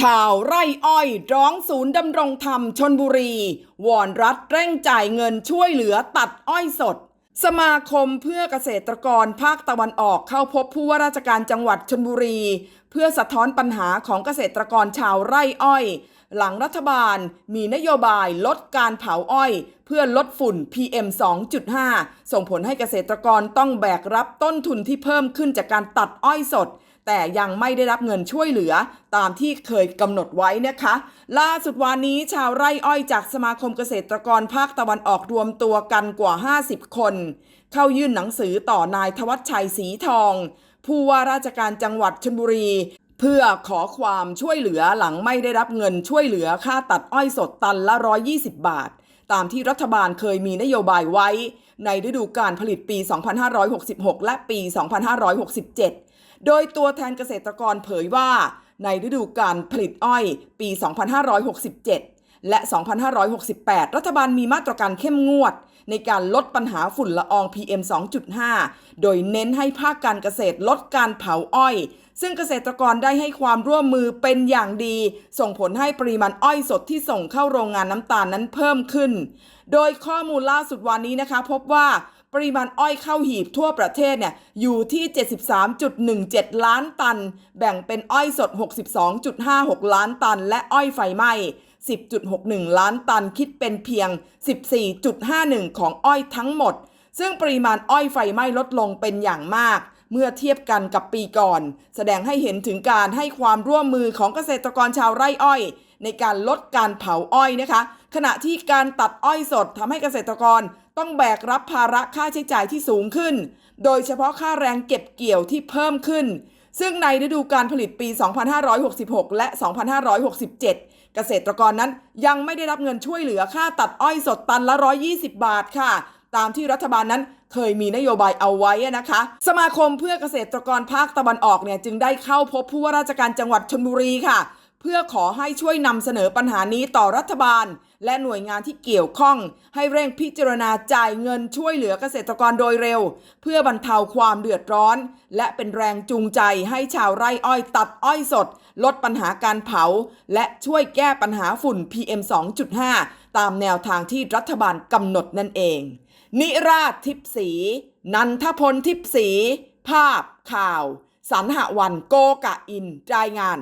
ชาวไร่อ้อยร้องศูนย์ดำรงธรรมชนบุรี วอนรัฐเร่งจ่ายเงินช่วยเหลือตัดอ้อยสด สมาคมเพื่อเกษตรกรภาคตะวันออกเข้าพบผู้ว่าราชการจังหวัดชนบุรี เพื่อสะท้อนปัญหาของเกษตรกรชาวไร่อ้อย หลังรัฐบาลมีนโยบายลดการเผาอ้อย เพื่อลดฝุ่น PM 2.5 ส่งผลให้เกษตรกรต้องแบกรับต้นทุนที่เพิ่มขึ้นจากการตัดอ้อยสด แต่ยังไม่ได้รับเงินช่วยเหลือตามที่เคยกำหนดไว้นะคะ ล่าสุดวันนี้ชาวไร่อ้อยจากสมาคมเกษตรกรภาคตะวันออกรวมตัวกันกว่า 50 คน เข้ายื่นหนังสือต่อนายทวัชชัยศรีทอง ผู้ว่าราชการจังหวัดชลบุรี เพื่อขอความช่วยเหลือหลังไม่ได้รับเงินช่วยเหลือค่าตัดอ้อยสดตันละ 120 บาทตามที่รัฐบาลเคยมีนโยบายไว้ ในฤดูการผลิตปี 2566 และปี 2567 โดยตัวแทนเกษตรกรเผยว่า ในฤดูการผลิตอ้อยปี 2567 และ 2568 รัฐบาลมีมาตรการเข้มงวด ในการลดปัญหาฝุ่นละออง PM 2.5 โดยเน้นให้ภาคการเกษตรลดการเผาอ้อย ซึ่งเกษตรกรได้ให้ความร่วมมือเป็นอย่างดี ส่งผลให้ปริมาณอ้อยสดที่ส่งเข้าโรงงานน้ำตาลนั้นเพิ่มขึ้น โดยข้อมูลล่าสุดวันนี้นะคะ พบว่า ปริมาณอ้อยเข้าหีบทั่วประเทศเนี่ยอยู่ที่ 73.17 ล้านตัน แบ่งเป็นอ้อยสด 62.56 ล้านตัน และอ้อยไฟไหม้ 10.61 ล้านตันคิดเป็นเพียง 14.51 ของอ้อยทั้งหมด ซึ่งปริมาณอ้อยไฟไหม้ลดลงเป็นอย่างมาก เมื่อเทียบกันกับปีก่อน แสดงให้เห็นถึงการให้ความร่วมมือของเกษตรกรชาวไร่อ้อย ในการลดการเผาอ้อยนะคะ ขณะที่การตัดอ้อยสดทำให้เกษตรกร ต้องแบกรับภาระค่าใช้จ่ายที่สูงขึ้น โดยเฉพาะค่าแรงเก็บเกี่ยวที่เพิ่มขึ้น ซึ่งในฤดูการผลิตปี 2566 และ 2567 เกษตรกรนั้นยังไม่ได้รับเงินช่วยเหลือค่าตัดอ้อยสดตันละ 120 บาทค่ะ ตามที่รัฐบาลนั้นเคยมีนโยบายเอาไว้นะคะ สมาคมเพื่อเกษตรกรภาคตะวันออกเนี่ยจึงได้เข้าพบผู้ว่าราชการจังหวัดชลบุรีค่ะ พื่อขอให้ช่วยนำเสนอปัญหานี้ต่อรัฐบาล และหน่วยงานที่เกี่ยวข้อง ให้เร่งพิจารณาจ่ายเงินช่วยเหลือเกษตรกรโดยเร็ว เพื่อบรรเทาความเดือดร้อน และเป็นแรงจูงใจให้ชาวไร่อ้อยตัดอ้อยสด ลดปัญหาการเผา และช่วยแก้ปัญหาฝุ่น PM 2.5 ตามแนวทางที่รัฐบาลกำหนดนั่นเอง นิราชทิพสี นันทพลทิพสี ภาพข่าว สันหวันโกกะอินรายงาน